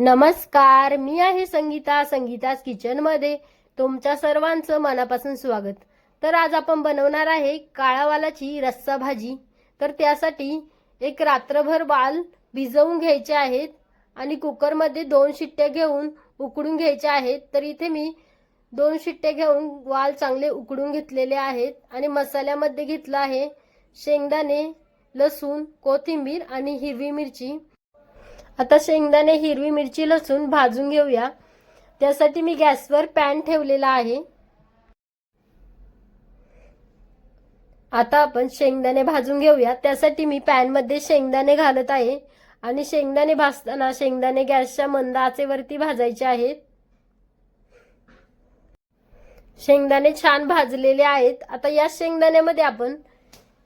नमस्कार मी आहे संगीता संगीताच किचनमध्ये तुमच्या सर्वांचं मनापासून स्वागत. तर आज आपण बनवणार आहे काळा वालाची रस्सा भाजी. तर त्यासाठी एक रात्रभर वाल भिजवून घ्यायचे आहेत आणि कुकरमध्ये दोन शिट्ट्या घेऊन उकडून घ्यायचे आहेत. तर इथे मी दोन शिट्टे घेऊन वाल चांगले उकडून घेतलेले आहेत आणि मसाल्यामध्ये घेतलं आहे शेंगदाणे लसूण कोथिंबीर आणि हिरवी मिरची. आता शेंगदाणे हिरवी मिरची लसूण भाजून घेऊया. त्यासाठी मी गॅसवर पॅन ठेवलेला आहे. आता आपण शेंगदाणे भाजून घेऊया. त्यासाठी मी पॅनमध्ये शेंगदाणे घालत आहे. आणि शेंगदाणे भाजताना शेंगदाणे गॅसच्या मंद आचेवरती भाजायचे आहेत. शेंगदाणे छान भाजलेले आहेत. आता या शेंगदाण्यामध्ये आपण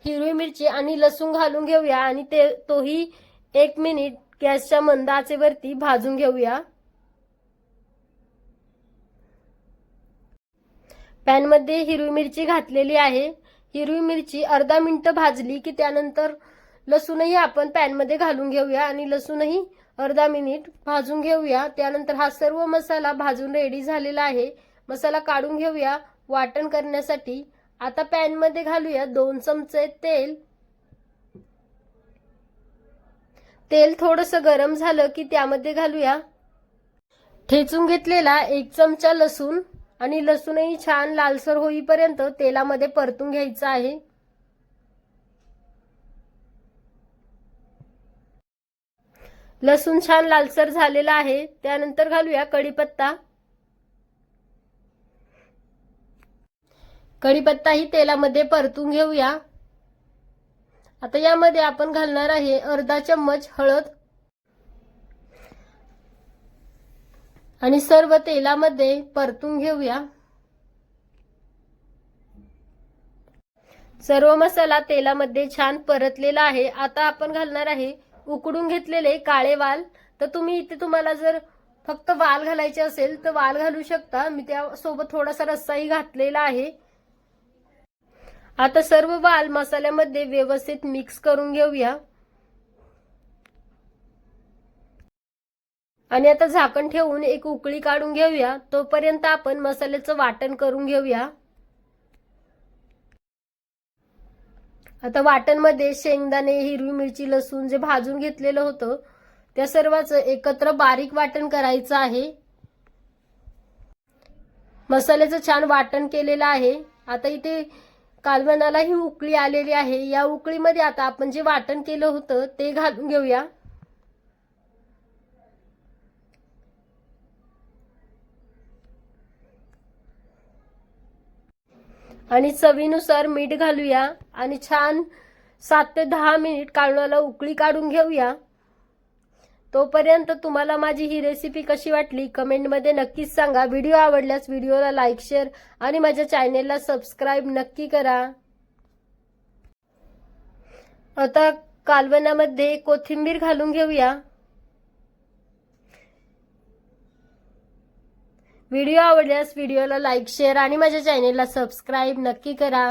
हिरवी मिरची आणि लसूण घालून घेऊया. आणि ते तोही एक मिनिट गॅसच्या मंद आचेवरती भाजून घेऊया. पॅनमध्ये हिरवी मिरची घातलेली आहे. हिरवी मिरची अर्धा मिनिट भाजली की त्यानंतर लसूणही आपण पॅनमध्ये घालून घेऊया आणि लसूणही अर्धा मिनिट भाजून घेऊया. त्यानंतर हा सर्व मसाला भाजून रेडी झालेला आहे. मसाला काढून घेऊया. वाटण करण्यासाठी आता पॅनमध्ये घालूया दोन चमचे तेल. तेल थोडस गरम झालं की त्यामध्ये घालूया. ठेचून घेतलेला एक चमचा लसूण आणि लसूणही छान लालसर होईपर्यंत तेलामध्ये परतून घ्यायचं आहे. लसूण छान लालसर झालेला आहे. त्यानंतर घालूया कढीपत्ता. कढीपत्ताही तेलामध्ये परतून घेऊया. आता यामध्ये आपण घालणार आहे अर्धा चम्मच हळद. आणि सर्व तेलामध्ये परतून घेऊया. सर्व मसाला तेलामध्ये छान परतलेला आहे. आता आपण घालणार आहे उकडून घेतलेले काळे वाल. तर तुम्ही इथे तुम्हाला जर फक्त वाल घालायचे असेल तर वाल घालू शकता. मी त्यासोबत थोडासा रस्साही घातलेला आहे. आता सर्व वाल मसाल्यामध्ये व्यवस्थित मिक्स करून घेऊया. आणि आता झाकण ठेवून एक उकळी काढून घेऊया. तोपर्यंत आपण मसाल्याचं वाटण करून घेऊया. आता वाटणमध्ये शेंगदाणे हिरवी मिरची लसूण जे भाजून घेतलेलं होतं त्या सर्वांचं एकत्र बारीक वाटण करायचं आहे. मसाल्याचं छान वाटण केलेलं आहे. आता इथे कालवणाला ही उकळी आलेली आहे. या उकळीमध्ये आता आपण जे वाटण केलं होतं ते घालून घेऊया. आणि चवीनुसार मीठ घालूया. आणि छान सात ते दहा मिनिट कालवणाला उकळी काढून घेऊया. तोपर्यंत तुम्हाला माझी ही रेसिपी कशी वाटली कमेंटमध्ये नक्कीच सांगा. व्हिडिओ आवडल्यास व्हिडिओला लाईक शेअर आणि माझ्या चॅनेलला सबस्क्राईब नक्की करा. आता कालवणामध्ये कोथिंबीर घालून घेऊया. व्हिडिओ आवडल्यास व्हिडिओला लाईक शेअर आणि माझ्या चॅनेलला सबस्क्राईब नक्की करा.